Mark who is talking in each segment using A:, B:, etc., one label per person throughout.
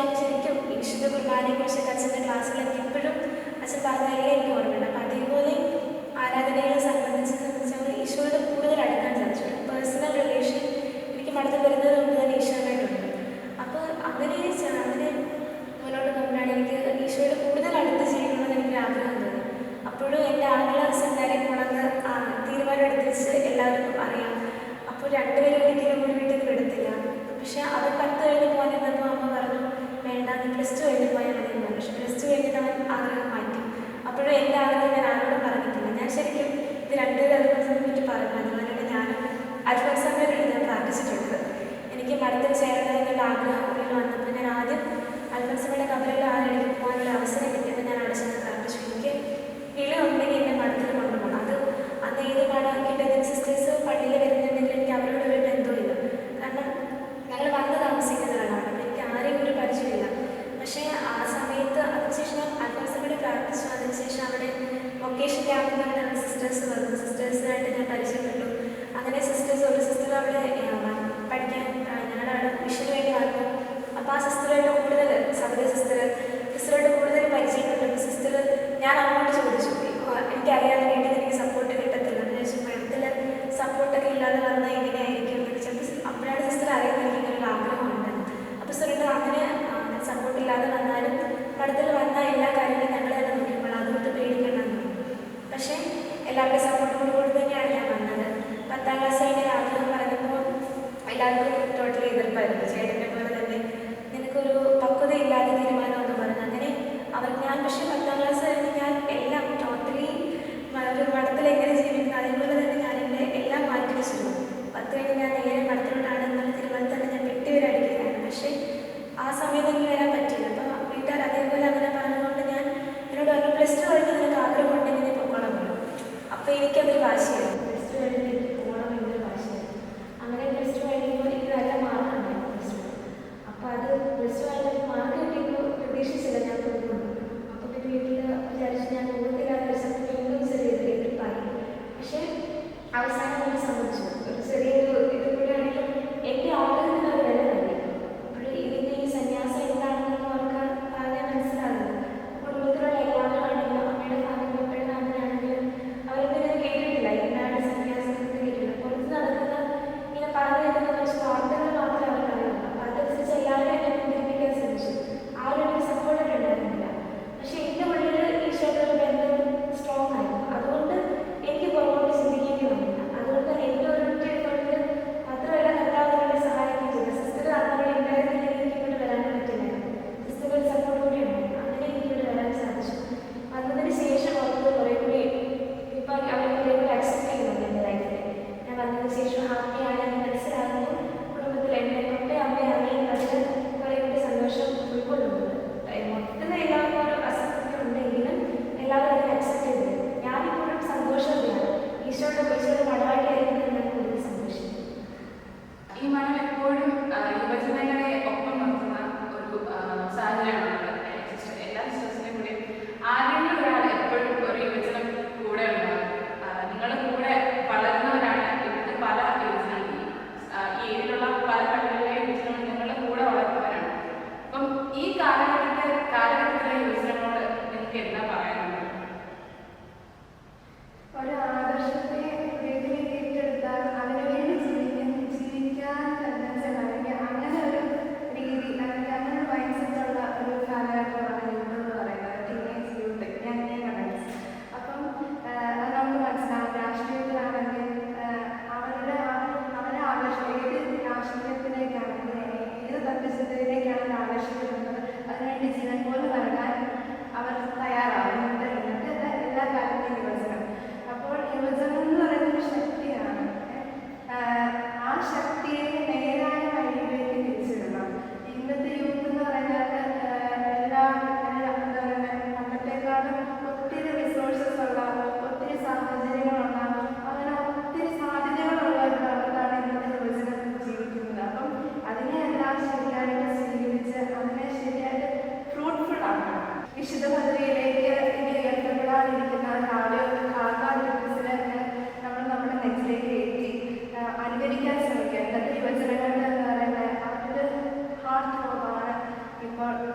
A: ഞാൻ ശരിക്കും കുർബാനയെ കുറിച്ച് അച്ഛന്റെ ക്ലാസ്സിൽ എപ്പോഴും അച്ഛൻ പറഞ്ഞതിലേ എനിക്ക് ഓർമ്മയുണ്ട്. അപ്പം അതേപോലെ ആരാധനകളെ സംബന്ധിച്ച് വെച്ചാൽ ഈശോയുടെ കൂടുതൽ അടുക്കാൻ സാധിച്ചു പേഴ്സണൽ റിലേഷൻ എനിക്ക് മടത്ത് വരുന്നത് കൊണ്ട് തന്നെ ഈശോയായിട്ടുണ്ട് അപ്പോൾ അങ്ങനെ അങ്ങനെ മുന്നോട്ട് പോകുമ്പോഴാണ് എനിക്ക് ഈശോയുടെ കൂടുതൽ അടുത്ത് ചെയ്യണമെന്ന് എനിക്ക് ആഗ്രഹം തോന്നി അപ്പോഴും എന്റെ ആഗ്രഹ സെമിനാരെ കൊണ്ടെന്ന് തീരുമാനം എടുത്തിച്ച് എല്ലാവർക്കും അറിയാം. അപ്പോൾ രണ്ടുപേരും ഒരിക്കലും ഒരു വീട്ടിൽ നിന്ന് എടുത്തില്ല പക്ഷെ അവർ എന്താണ് പ്ലസ് ടു കഴിഞ്ഞപ്പോൾ ഞാൻ ആഗ്രഹം പക്ഷേ പ്ലസ് ടു കഴിഞ്ഞിട്ട് അവൻ ആഗ്രഹം മാറ്റി. അപ്പോഴും എന്റെ ആഗ്രഹം ഞാൻ ആരോടും പറഞ്ഞിട്ടില്ല. ഞാൻ ശരിക്കും ഇത് രണ്ടുപേരും അതിനെ പറ്റി പറഞ്ഞു അതുപോലെ തന്നെ ഞാനും അവിടെ പഠിക്കാൻ ഞങ്ങളവിടെ മിഷന് വേണ്ടി വന്നു അപ്പോൾ ആ സിസ്റ്ററായിട്ട് കൂടുതൽ സബരി സിസ്റ്റർ സിസ്റ്ററായിട്ട് കൂടുതൽ പരിചയപ്പെട്ടപ്പോൾ സിസ്റ്റർ ഞാൻ അങ്ങോട്ട് ചോദിച്ചു എനിക്കറിയാവുന്ന വീട്ടിൽ എനിക്ക് സപ്പോർട്ട് കിട്ടത്തില്ല. എന്ന് വെച്ചാൽ പഠിത്തത്തിൽ സപ്പോർട്ടൊക്കെ ഇല്ലാതെ വന്നാൽ എങ്ങനെയായിരിക്കും ചോദിച്ചപ്പോൾ അപ്പോഴാണ് സിസ്റ്റർ അറിയുന്നത് എനിക്ക് ഇങ്ങനെയുള്ള ആഗ്രഹമുണ്ട്. അപ്പോൾ സിസ്റ്റർ അങ്ങനെ സപ്പോർട്ട് ഇല്ലാതെ വന്നാലും പഠിത്തത്തിൽ വന്ന എല്ലാ കാര്യങ്ങളും ഞങ്ങൾ തന്നെ നോക്കിയപ്പോൾ അതുകൊണ്ട് പേടിക്കണം പക്ഷേ എല്ലാവരുടെയും സപ്പോർട്ട് എല്ലാവർക്കും
B: Butler.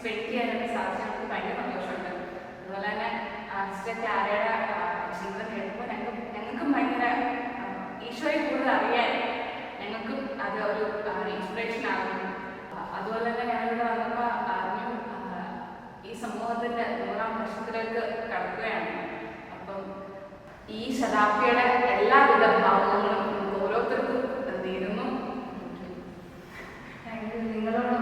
B: സ്പെൻഡ് ചെയ്യാനൊക്കെ സാധിച്ചു നമുക്ക് ഭയങ്കര സന്തോഷമുണ്ട്. അതുപോലെ തന്നെ ആർട്ടിസ്റ്റ് ആരയുടെ ജീവിതം കേൾക്കുമ്പോൾ ഞങ്ങൾക്ക് ഞങ്ങൾക്കും ഭയങ്കര ഈശോയെ കൂടുതൽ അറിയാൻ ഞങ്ങൾക്കും അത് ഒരു ഇൻസ്പിറേഷൻ ആകുന്നു. അതുപോലെ തന്നെ ഞാനിവിടെ വന്നപ്പോൾ അറിഞ്ഞു ഈ സമൂഹത്തിന്റെ നൂറാം വർഷത്തിലേക്ക് കടക്കുകയാണ്. അപ്പം ഈ ശതാബ്ദിയുടെ എല്ലാവിധ ഭാവങ്ങളും ഓരോരുത്തർക്കും തീരുന്നു. നിങ്ങളോട്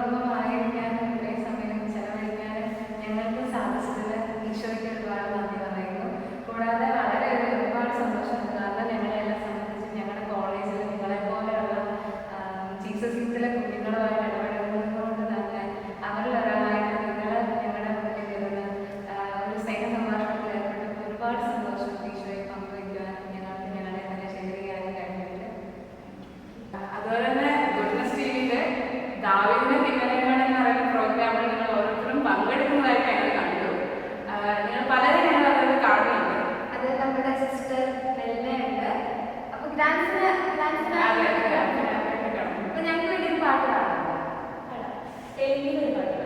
B: ആവേദന കിന്നരങ്ങൾ എന്നറിയുന്ന പ്രോഗ്രാമിൽ നിങ്ങൾ ഓരോരുത്തരും പങ്കെടുക്കുന്നതായിട്ട് ഞങ്ങൾ കണ്ടു. നിങ്ങൾ പലരെ ഞങ്ങൾ അതിൽ കാണുന്നുണ്ട്.
C: അത് നമ്മുടെ സിസ്റ്റർ
B: ഡാൻസിന്
C: ഡാൻസിന് ഞങ്ങൾക്ക് വേണ്ടി ഒരു പാട്ട് പാടാം.
A: ഏതെങ്കിലും ഒരു പാട്ട്